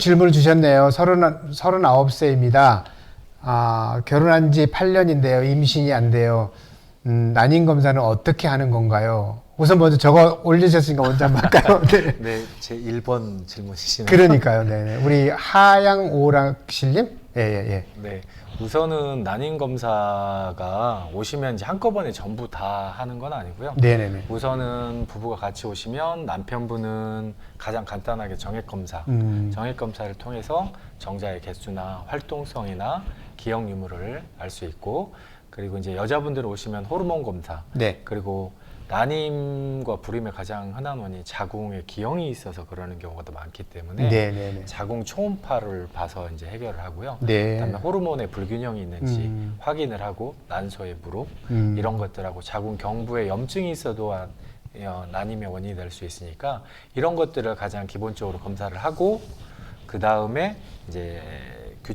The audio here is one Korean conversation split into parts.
질문을 주셨네요. 서른 서른아홉 세입니다. 아, 결혼한 지 8년인데요. 임신이 안 돼요. 음, 난임 검사는 어떻게 하는 건가요? 우선 먼저 저거 올리셨으니까 먼저 한번 할까요? 네. 네, 제 1번 질문이시네요. 그러니까요. 네. 우리 하양 오락실님? 예, 예, 예. 네, 우선은 난임 검사가 오시면 이제 한꺼번에 전부 다 하는 건 아니고요. 네, 네, 네. 우선은 부부가 같이 오시면 남편분은 가장 간단하게 정액 검사, 음. 정액 검사를 통해서 정자의 개수나 활동성이나 기억 유무를 알 수 있고, 그리고 이제 여자분들 오시면 호르몬 검사, 네. 그리고 난임과 불임의 가장 흔한 원인이 자궁에 기형이 있어서 그러는 경우가 더 많기 때문에 네, 네, 네. 자궁 초음파를 봐서 이제 해결을 하고요. 네. 그다음에 호르몬의 불균형이 있는지 음. 확인을 하고 난소의 무릎 음. 이런 것들하고 자궁 경부에 염증이 있어도 한- 어, 난임의 원인이 될 수 있으니까 이런 것들을 가장 기본적으로 검사를 하고 그 다음에 이제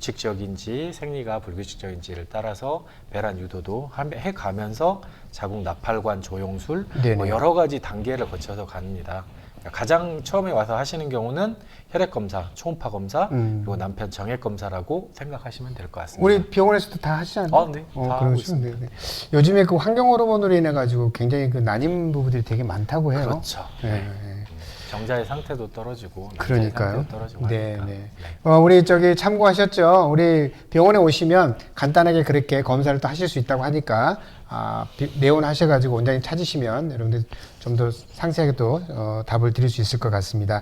규칙적인지 생리가 불규칙적인지를 따라서 배란 유도도 함- 해가면서 자궁 나팔관 조영술. 뭐 여러 가지 단계를 거쳐서 갑니다. 그러니까 가장 처음에 와서 하시는 경우는 혈액 검사, 초음파 검사, 음. 그리고 남편 정액 검사라고 생각하시면 될 것 같습니다. 우리 병원에서도 다 하시지 않나요? 아, 네. 다 하고 있습니다. 돼요. 네. 요즘에 그 환경 호르몬으로 인해 가지고 굉장히 그 난임 부부들이 되게 많다고 해요. 그렇죠. 네. 네. 네. 정자의 상태도 떨어지고 그러니까요. 떨어지고 네, 하니까. 네. 어, 우리 저기 참고하셨죠? 우리 병원에 오시면 간단하게 그렇게 검사를 또 하실 수 있다고 하니까 아, 비- 내원하셔가지고 원장님 찾으시면 여러분들 좀 더 상세하게 또 어, 답을 드릴 수 있을 것 같습니다.